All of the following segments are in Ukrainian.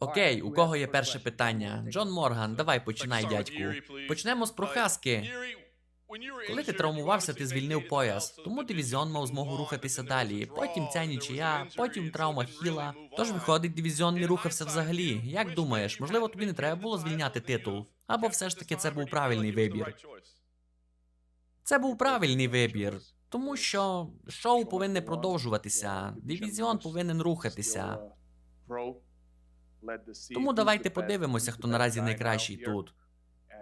Окей, у кого є перше питання? Джон Морган, давай починай, дядьку. Почнемо з прохаски. Коли ти травмувався, ти звільнив пояс, тому дивізіон мав змогу рухатися далі. Потім ця нічия, потім травма хіла. Тож виходить, дивізіон не рухався взагалі. Як думаєш, можливо, тобі не треба було звільняти титул? Або все ж таки це був правильний вибір? Це був правильний вибір, тому що шоу повинне продовжуватися, дивізіон повинен рухатися. Тому давайте подивимося, хто наразі найкращий тут.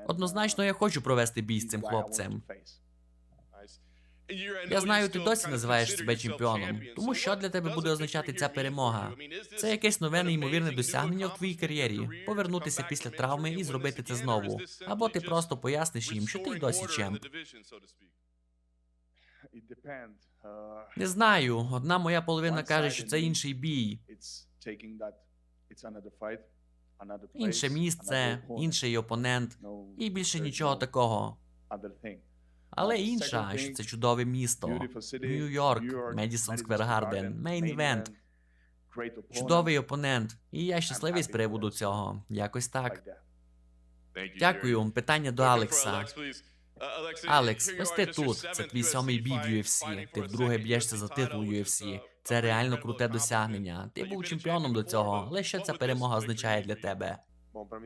Однозначно, я хочу провести бій з цим хлопцем. Я знаю, ти досі називаєш себе чемпіоном. Тому що для тебе буде означати ця перемога? Це якесь нове неймовірне досягнення в твоїй кар'єрі. Повернутися після травми і зробити це знову. Або ти просто поясниш їм, що ти й досі чемп. Не знаю. Одна моя половина каже, що це інший бій. Інше місце, інший опонент, і більше нічого такого. Але інша, що це чудове місто. Нью-Йорк, Медісон Сквер Гарден, мейн івент, чудовий опонент. І я щасливий з приводу цього. Якось так. Дякую. Питання до Алекса. Алекс, ось ти тут. Це твій сьомий бій в UFC. Ти вдруге б'єшся за титул UFC. Це реально круте досягнення. Ти був чемпіоном до цього, але що ця перемога означає для тебе?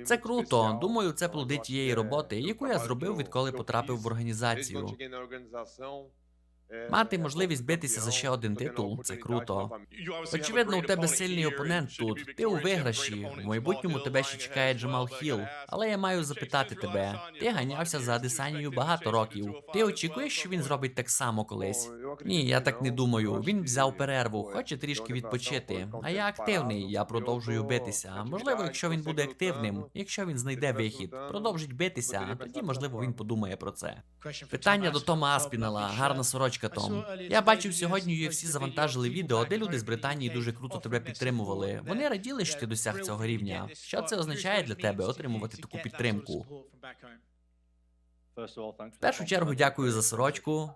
Це круто. Думаю, це плоди тієї роботи, яку я зробив, відколи потрапив в організацію. Мати можливість битися за ще один титул це круто. Очевидно, у тебе сильний опонент тут. Ти у виграші. В майбутньому тебе ще чекає Джамал Хіл. Але я маю запитати тебе: ти ганявся за Адесанією багато років. Ти очікуєш, що він зробить так само колись? Ні, я так не думаю. Він взяв перерву, хоче трішки відпочити. А я активний, я продовжую битися. Можливо, якщо він буде активним, якщо він знайде вихід, продовжить битися, тоді можливо він подумає про це. Питання до Тома Аспінала, гарна сорочка, Том. Я бачив сьогодні UFC завантажили відео, де люди з Британії дуже круто тебе підтримували. Вони раділи, що ти досяг цього рівня. Що це означає для тебе отримувати таку підтримку? В першу чергу дякую за сорочку.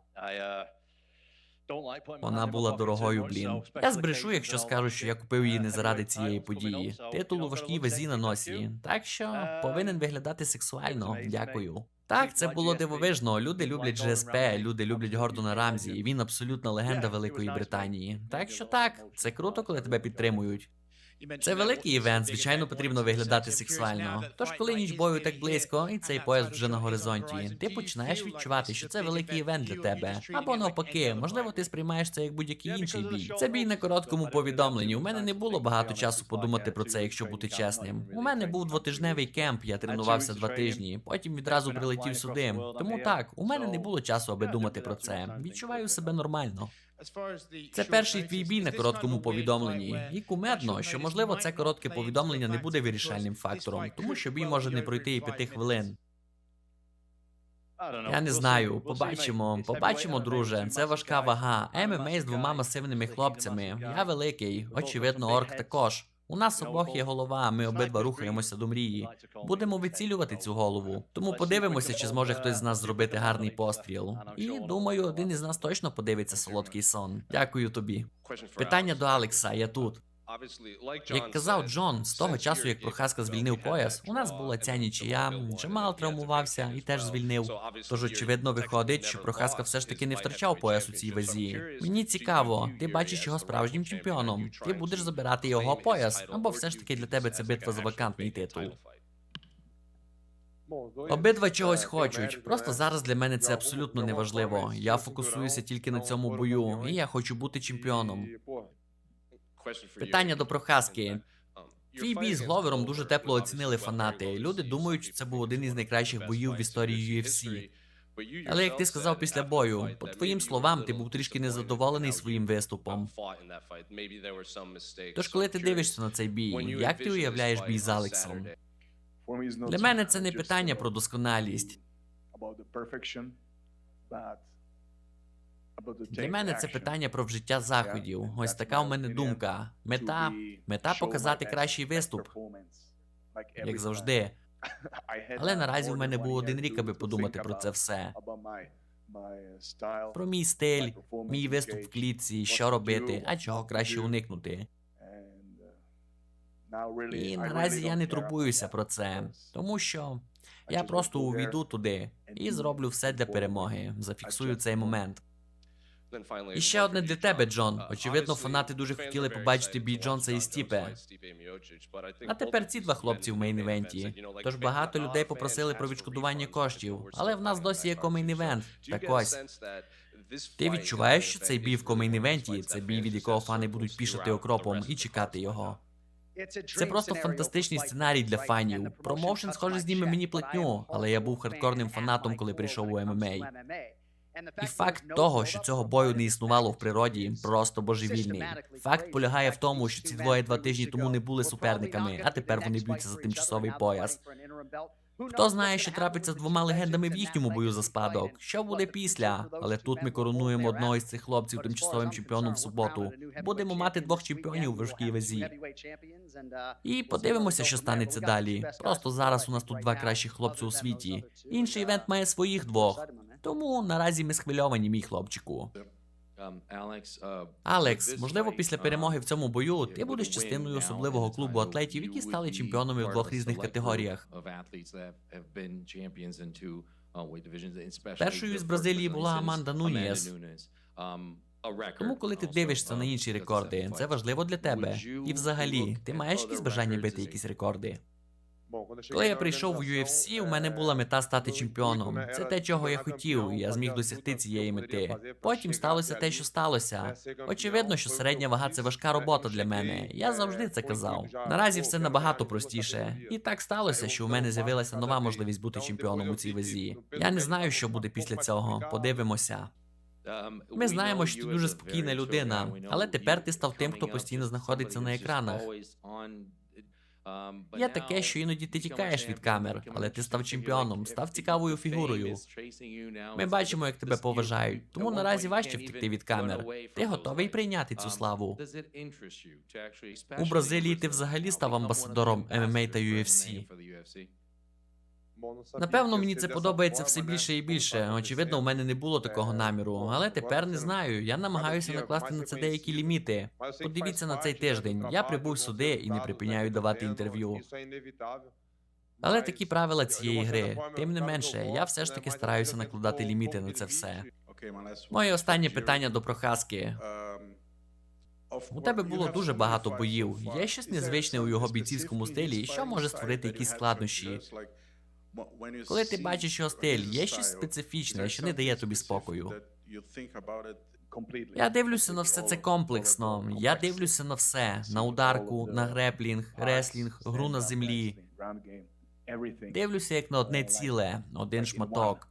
Вона була дорогою, блін. Я збрешу, якщо скажу, що я купив її не заради цієї події. Титул у важкій вазі на носі. Так що повинен виглядати сексуально. Дякую. Так, це було дивовижно. Люди люблять ЖСП, люди люблять Гордона Рамзі, і він абсолютна легенда Великої Британії. Так що так, це круто, коли тебе підтримують. Це великий івент, звичайно, потрібно виглядати сексуально. Тож, коли ніч бою так близько, і цей пояс вже на горизонті, ти починаєш відчувати, що це великий івент для тебе. Або навпаки, можливо, ти сприймаєш це як будь-який інший бій. Це бій на короткому повідомленні. У мене не було багато часу подумати про це, якщо бути чесним. У мене був двотижневий кемп, я тренувався два тижні, потім відразу прилетів сюди. Тому так, у мене не було часу, аби думати про це. Відчуваю себе нормально. Це перший твій бій на короткому повідомленні. І кумедно, що можливо це коротке повідомлення не буде вирішальним фактором, тому що бій може не пройти і п'яти хвилин. Я не знаю. Побачимо, побачимо, друже. Це важка вага. ММА з двома масивними хлопцями. Я великий, очевидно, орк також. У нас обох є голова, ми обидва рухаємося до мрії. Будемо вицілювати цю голову. Тому подивимося, чи зможе хтось з нас зробити гарний постріл. І думаю, один із нас точно подивиться солодкий сон. Дякую тобі. Питання до Алекса, я тут. Як казав Джон, з того часу, як Прохаска звільнив пояс, у нас була ця нічия, Джамал травмувався і теж звільнив. Тож, очевидно, виходить, що Прохаска все ж таки не втрачав пояс у цій вазі. Мені цікаво, ти бачиш його справжнім чемпіоном. Ти будеш забирати його пояс, або все ж таки для тебе це битва за вакантний титул. Обидва чогось хочуть. Просто зараз для мене це абсолютно неважливо. Я фокусуюся тільки на цьому бою, і я хочу бути чемпіоном. Питання до Прохаски. Твій бій з Гловером дуже тепло оцінили фанати. Люди думають, що це був один із найкращих боїв в історії UFC. Але як ти сказав після бою, по твоїм словам, ти був трішки незадоволений своїм виступом. Тож, коли ти дивишся на цей бій, як ти уявляєш бій з Алексом? Для мене це не питання про досконалість. Для мене це питання про вжиття заходів. Ось така в мене думка. Мета мета показати кращий виступ, як завжди. Але наразі в мене був один рік, аби подумати про це все. Про мій стиль, мій виступ в клітці, що робити, а чого краще уникнути. І наразі я не турбуюся про це, тому що я просто увійду туди і зроблю все для перемоги. Зафіксую цей момент. І ще одне для тебе, Джон. Очевидно, фанати дуже хотіли побачити бій Джонса і Стіпе. А тепер ці два хлопці в мейн-івенті. Тож багато людей попросили про відшкодування коштів, але в нас досі є комейн-івент. Так ось. Ти відчуваєш, що цей бій в комейн-івенті – це бій, від якого фани будуть пішати окропом і чекати його. Це просто фантастичний сценарій для фанів. Промоушен, схоже, зніме мені платню, але я був хардкорним фанатом, коли прийшов у ММА. І факт того, що цього бою не існувало в природі, просто божевільний. Факт полягає в тому, що ці двоє два тижні тому не були суперниками, а тепер вони б'ються за тимчасовий пояс. Хто знає, що трапиться з двома легендами в їхньому бою за спадок? Що буде після? Але тут ми коронуємо одного із цих хлопців тимчасовим чемпіоном в суботу. Будемо мати двох чемпіонів у важкій вазі. І подивимося, що станеться далі. Просто зараз у нас тут два кращі хлопці у світі. Інший івент має своїх двох. Тому наразі ми схвильовані, мій хлопчику. Алекс, можливо, після перемоги в цьому бою ти будеш частиною особливого клубу атлетів, які стали чемпіонами в двох різних категоріях. Першою з Бразилії була Аманда Нунієс. Тому, коли ти дивишся на інші рекорди, це важливо для тебе. І взагалі, ти маєш якісь бажання бити якісь рекорди. Коли я прийшов у UFC, у мене була мета стати чемпіоном. Це те, чого я хотів, і я зміг досягти цієї мети. Потім сталося те, що сталося. Очевидно, що середня вага це важка робота для мене. Я завжди це казав. Наразі все набагато простіше. І так сталося, що у мене з'явилася нова можливість бути чемпіоном у цій вазі. Я не знаю, що буде після цього. Подивимося. Ми знаємо, що ти дуже спокійна людина, але тепер ти став тим, хто постійно знаходиться на екранах. Є таке, що іноді ти тікаєш від камер, але ти став чемпіоном, став цікавою фігурою. Ми бачимо, як тебе поважають, тому наразі важче втекти від камер. Ти готовий прийняти цю славу. У Бразилії ти взагалі став амбасадором ММА та UFC. Напевно, мені це подобається все більше і більше. Очевидно, у мене не було такого наміру, але тепер не знаю. Я намагаюся накласти на це деякі ліміти. Подивіться на цей тиждень. Я прибув сюди і не припиняю давати інтерв'ю. Але такі правила цієї гри. Тим не менше, я все ж таки стараюся накладати ліміти на це все. Моє останнє питання до Прохаски. У тебе було дуже багато боїв. Є щось незвичне у його бійцівському стилі, що може створити якісь складнощі. Коли ти бачиш його стиль, є щось специфічне, що не дає тобі спокою. Я дивлюся на все це комплексно. Я дивлюся на все: на ударку, на греплінг, реслінг, гру на землі. Дивлюся як на одне ціле, один шматок.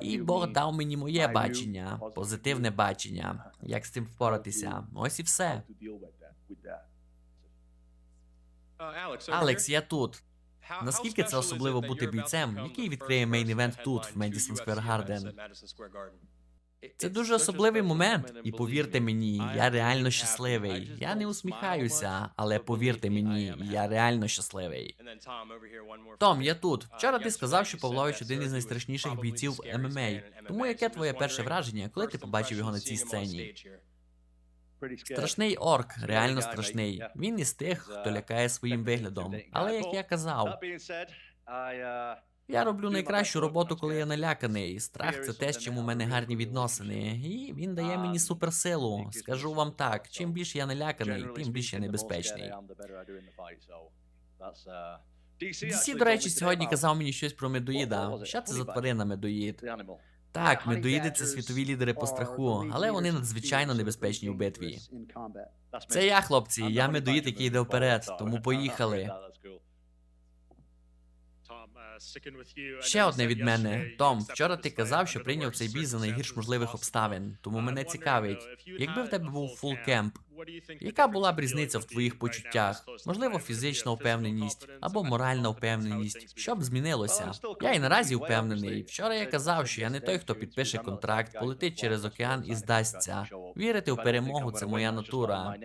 І Бог дав мені моє бачення, позитивне бачення, як з цим впоратися. Ось і все. Алекс, я тут. Наскільки це особливо бути бійцем, який відкриє мейн-івент тут, в Медісон Сквер Гарден? Це дуже особливий момент, і повірте мені, я реально щасливий. Я не усміхаюся, але повірте мені, я реально щасливий. Том, я тут. Вчора ти сказав, що Павлович один із найстрашніших бійців в ММА. Тому яке твоє перше враження, коли ти побачив його на цій сцені? Страшний орк, реально страшний. Він із тих, хто лякає своїм виглядом. Але як я казав, я роблю найкращу роботу, коли я наляканий. Страх це те, з чим у мене гарні відносини, і він дає мені суперсилу. Скажу вам так: чим більше я наляканий, тим більше я небезпечний. DC, до речі, сьогодні казав мені щось про медоїда. Що це за тварина медоїд? Так, медоїди це світові лідери по страху, але вони надзвичайно небезпечні у битві. Це я, хлопці, я медоїд, який йде вперед, тому поїхали. Ще одне від мене. Том, вчора ти казав, що прийняв цей бій за найгірш можливих обставин, тому мене цікавить, якби в тебе був фул кемп, яка була б різниця в твоїх почуттях? Можливо, фізична впевненість або моральна впевненість. Що б змінилося? Я і наразі впевнений. Вчора я казав, що я не той, хто підпише контракт, полетить через океан і здасться. Вірити в перемогу це моя натура.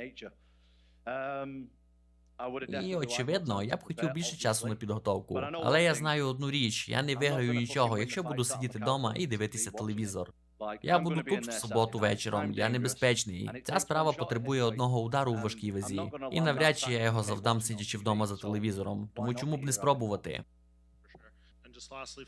І очевидно, я б хотів більше часу на підготовку. Але я знаю одну річ: я не виграю нічого, якщо буду сидіти вдома і дивитися телевізор. Я буду тут в суботу вечором. Я небезпечний. Ця справа потребує одного удару у важкій вазі. І навряд чи я його завдам, сидячи вдома за телевізором. Тому чому б не спробувати?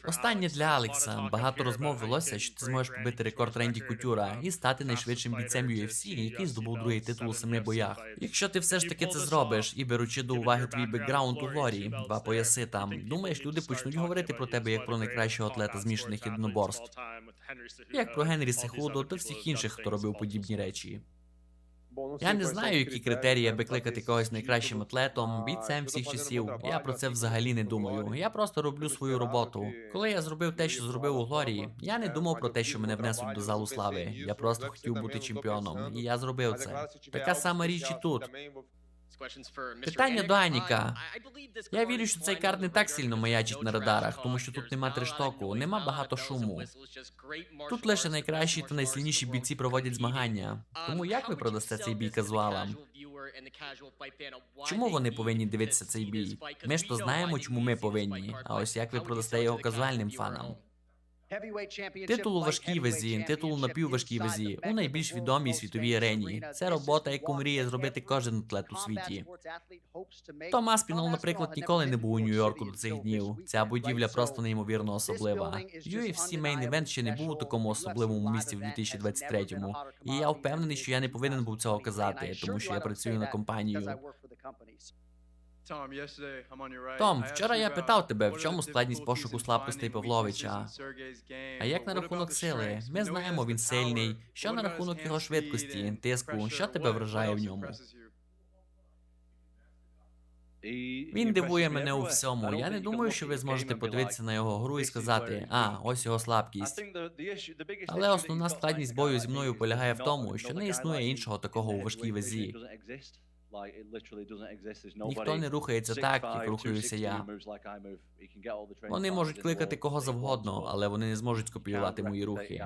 Останнє для Алекса. Багато розмов велося, що ти зможеш побити рекорд Ренді Кутюра і стати найшвидшим бійцем UFC, який здобув другий титул у семи боях. Якщо ти все ж таки це зробиш, і беручи до уваги твій бекграунд у Глорі, два пояси там, думаєш, люди почнуть говорити про тебе як про найкращого атлета змішаних єдиноборств, як про Генрі Сехудо та всіх інших, хто робив подібні речі. Я не знаю, які критерії, аби кликати когось найкращим атлетом, бійцем всіх часів. Я про це взагалі не думаю. Я просто роблю свою роботу. Коли я зробив те, що зробив у Глорії, я не думав про те, що мене внесуть до залу слави. Я просто хотів бути чемпіоном, і я зробив це. Така сама річ і тут. Питання до Аніка. Я вірю, що цей карт не так сильно маячить на радарах, тому що тут нема трештоку, нема багато шуму. Тут лише найкращі та найсильніші бійці проводять змагання. Тому як ви продасте цей бій казуалам? Чому вони повинні дивитися цей бій? Ми ж то знаємо, чому ми повинні. А ось як ви продасте його казуальним фанам? Титул у важкій вазі, титул у напівважкій вазі, у найбільш відомій світовій арені. Це робота, яку мріє зробити кожен атлет у світі. Томас Пінол, наприклад, ніколи не був у Нью-Йорку до цих днів. Ця будівля просто неймовірно особлива. UFC Main Event ще не був у такому особливому місці в 2023-му. І я впевнений, що я не повинен був цього казати, тому що я працюю на компанію. Том, вчора я питав тебе, в чому складність пошуку слабкостей Павловича. А як на рахунок сили? Ми знаємо, він сильний. Що на рахунок його швидкості, тиску? Що тебе вражає в ньому? Він дивує мене у всьому. Я не думаю, що ви зможете подивитися на його гру і сказати, а, ось його слабкість. Але основна складність бою зі мною полягає в тому, що не існує іншого такого у важкій вазі. Ніхто не рухається так, як рухаюся я. Вони можуть кликати кого завгодно, але вони не зможуть скопіювати мої рухи.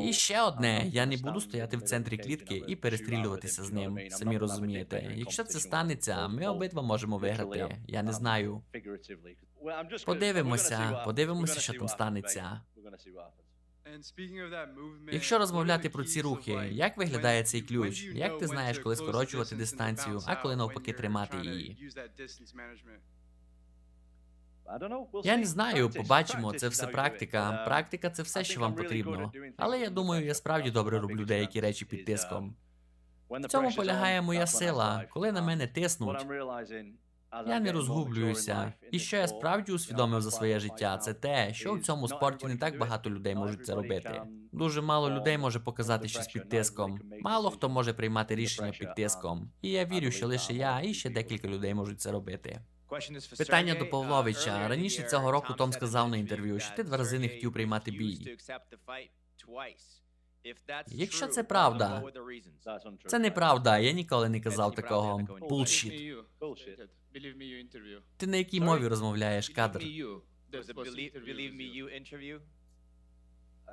І ще одне, я не буду стояти в центрі клітки і перестрілюватися з ним. Самі розумієте. Якщо це станеться, ми обидва можемо виграти. Я не знаю. Подивимося, подивимося, що там станеться. Якщо розмовляти про ці рухи, як виглядає цей ключ? Як ти знаєш, коли скорочувати дистанцію, а коли навпаки тримати її? Я не знаю, побачимо. Це все практика. Практика це все, що вам потрібно. Але я думаю, я справді добре роблю деякі речі під тиском. В цьому полягає моя сила. Коли на мене тиснуть, Я не розгублююся. І що я справді усвідомив за своє життя, це те, що в цьому спорті не так багато людей можуть це робити. Дуже мало людей може показати щось під тиском. Мало хто може приймати рішення під тиском. І я вірю, що лише я і ще декілька людей можуть це робити. Питання до Павловича. Раніше цього року Том сказав на інтерв'ю, що ти два рази не хотів приймати бій. Якщо це правда, Це неправда, я ніколи не казав такого. Булшіт. Ти на якій мові розмовляєш, кадр?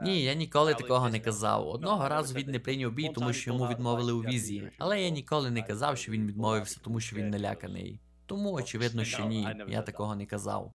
Ні, я ніколи такого не казав. Одного разу він не прийняв бій, тому що йому відмовили у візі. Але я ніколи не казав, що він відмовився, тому що він наляканий. Тому очевидно, що ні, я такого не казав.